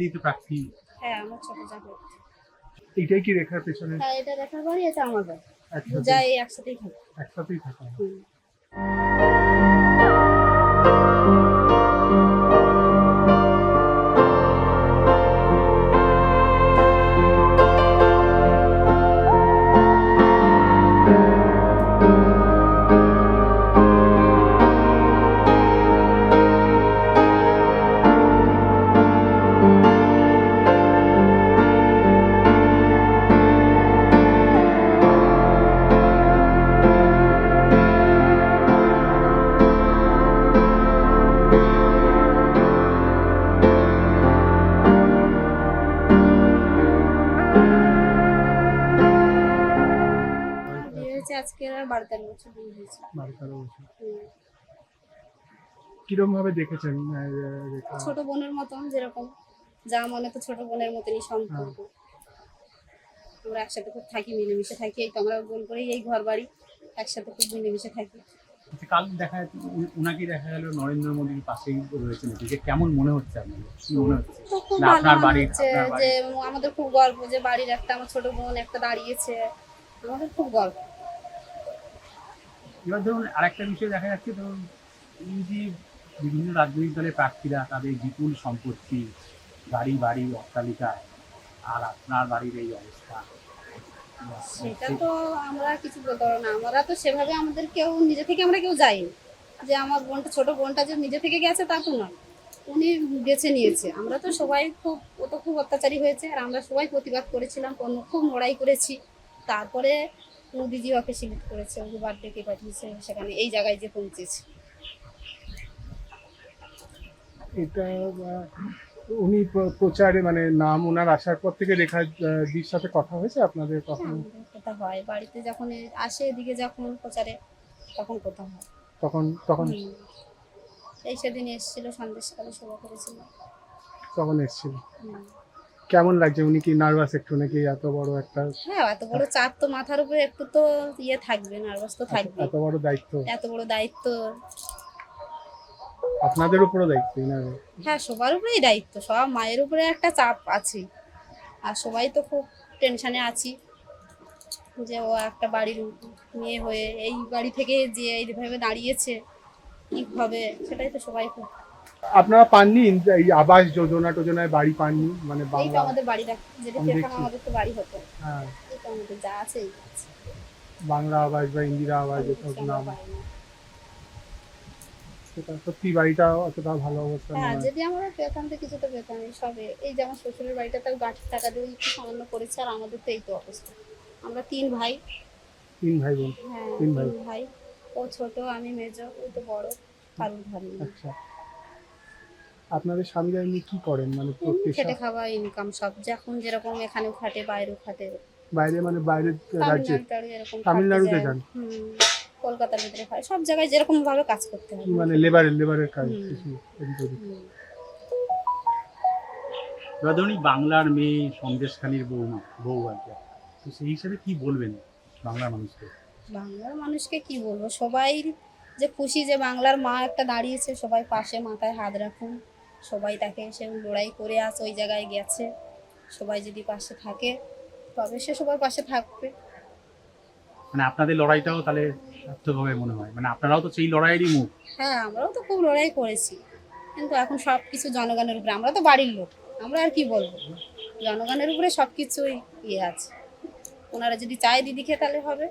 বাড়িতেই তো প্রার্থী। হ্যাঁ আমার ছোট জায়গা এটাই কি রেখার পেছনে? হ্যাঁ এটা দেখার বাড়ি এটা আমার বাড়ি। যাই একসাথেই থাকি। একসাথেই থাকা। আজকে বারো তেরো বছর বিয়ে হয়েছে। বারো তেরো বছর। কিরম ভাবে দেখেছেন ছোট বোনের মতন যেরকম যা মনে তো ছোট বোনের মতনই সম্পর্ক। আমরা একসাথে খুব থাকি মিলেমিশে থাকি এই তো আমরা গোল করেই এই ঘর বাড়ি একসাথে খুব মিলেমিশে থাকি। আচ্ছা, কাল দেখা দেখা গেল নরেন্দ্র মোদীর পাশেই যে কেমন মনে হচ্ছে আপনার কি মনে হচ্ছে? আপনার বাড়ির- যে আমাদের খুব গর্ব যে বাড়ির একটা আমার ছোট বোন একটা দাঁড়িয়েছে। আমাদের খুব গর্ব এবার ধরুন আরেকটা বিষয় দেখা যাচ্ছে, ধরুন এই যে বিভিন্ন রাজনৈতিক দলের প্রার্থীরা তাদের বিপুল সম্পত্তি গাড়ি বাড়ি, অট্টালিকা, আর আপনার বাড়ির এই অবস্থা। সেটা তো আমরা কিছু বলতে পারব না। আমরা তো সেভাবে আমাদের কেউ, নিজে থেকে আমরা কেউ যাইনি। যে আমার বোনটা, ছোট বোনটা যে নিজে থেকে গেছে, তা তো নয়। উনি বেছে নিয়েছে। আমরা তো সবাই খুব, ও তো খুব অত্যাচারী হয়েছে। আর আমরা সবাই প্রতিবাদ করেছিলাম খুব লড়াই করেছি। তারপরে মোদিজি ওকে সিলেক্ট করেছে ওকে বার্থডে কে পাঠিয়েছে সেখানে এই জায়গায় যে পৌঁছেছে। এটা উনি প্রচারে মানে নাম ওনার আসার পর থেকে রেখা দির সাথে কথা হয়েছে আপনাদের হ্যাঁ, কখনো কথা হয়। বাড়িতে যখন আসে এদিকে যখন প্রচারে তখন কথা হয়। তখন তখন? এই সেদিন এসেছিল সন্দেশকালে সভা করেছিল। তখন এসেছিল। কেমন লাগছে? উনি কি নার্ভাস একটু নাকি এত বড় একটা হ্যাঁ এত বড় চাপ তো মাথার উপরে একটু তো ইয়ে থাকবে নার্ভাস তো থাকবে এত বড় দায়িত্ব। এত বড় দায়িত্ব। আপনাদের উপরও দায়িত্ব না হ্যাঁ সবার উপরেই দায়িত্ব সব মায়ের উপরে একটা চাপ আছে। আর সবাই তো খুব টেনশনে আছি যে ও একটা বাড়ির মেয়ে হয়ে এই বাড়ি থেকে যে এইভাবে দাঁড়িয়েছে কীভাবে সেটাই তো সবাই খুব আপনারা পাননি? এই আবাস যোজনা টোজনায় বাড়ি পাননি? মানে বাংলা আমাদের বাড়িটা যেটা দেখছি। আমাদের তো বাড়ি হতো। হ্যাঁ। তো আমাদের যা আছে বাংলা আবাস বা ইন্দিরা আবাস আমরা নাম। সেটা সত্যি বাড়িটা অতটা ভালো অবস্থা হ্যাঁ যদি আমরা পেতাম তো কিছু তো পেতাম সবে। এই যে আমার শ্বশুরের বাড়িটা তাও গাঁঠির টাকা দিয়ে একটু সামান্য করেছে আর আমাদের তো এই তো অবস্থা। আমরা তিন ভাই। তিন ভাই বোন। হ্যাঁ তিন ভাই। ভাই। ও ছোট আমি মেজো ও তো বড়। কারুর ভাবি আচ্ছা। আপনাদের স্বামীরা এমনি কি করেন? মানে প্রত্যেক খেটে খাওয়া ইনকাম সব। যখন যেরকম এখানেও খাটে বাইরেও খাটে। বাইরে মানে বাইরের রাজ্যে? তামিলনাড়ুতে যান? হুম কলকাতার ভিতরে খায় সব জায়গায় যেরকম ভাবে কাজ করতে হয়। মানে লেবারের লেবারের কাজ কিছু এই বাংলার মেয়ে সন্দেশখানির বউ বউ আর কি। তো সেই হিসাবে কি বলবেন বাংলার মানুষকে? বাংলার মানুষকে কি বলব? সবাই যে খুশি যে বাংলার মা একটা দাঁড়িয়েছে সবাই পাশে মাথায় হাত রাখুন। সবাই তাকে সে লড়াই করে আস ওই জায়গায় গেছে। সবাই যদি পাশে থাকে তবে সে সবার পাশে থাকবে। মানে আপনাদের লড়াইটাও তাহলে সার্থকভাবে মনে হয়। মানে আপনারাও তো সেই লড়াইয়েরই মুখ। হ্যাঁ আমরাও তো খুব লড়াই করেছি। কিন্তু এখন সব কিছু জনগণের উপরে আমরা তো বাড়ির লোক আমরা আর কি বলব? জনগণের উপরে সব কিছুই ইয়ে আছে। ওনারা যদি চায় দিদিকে তাহলে হবে।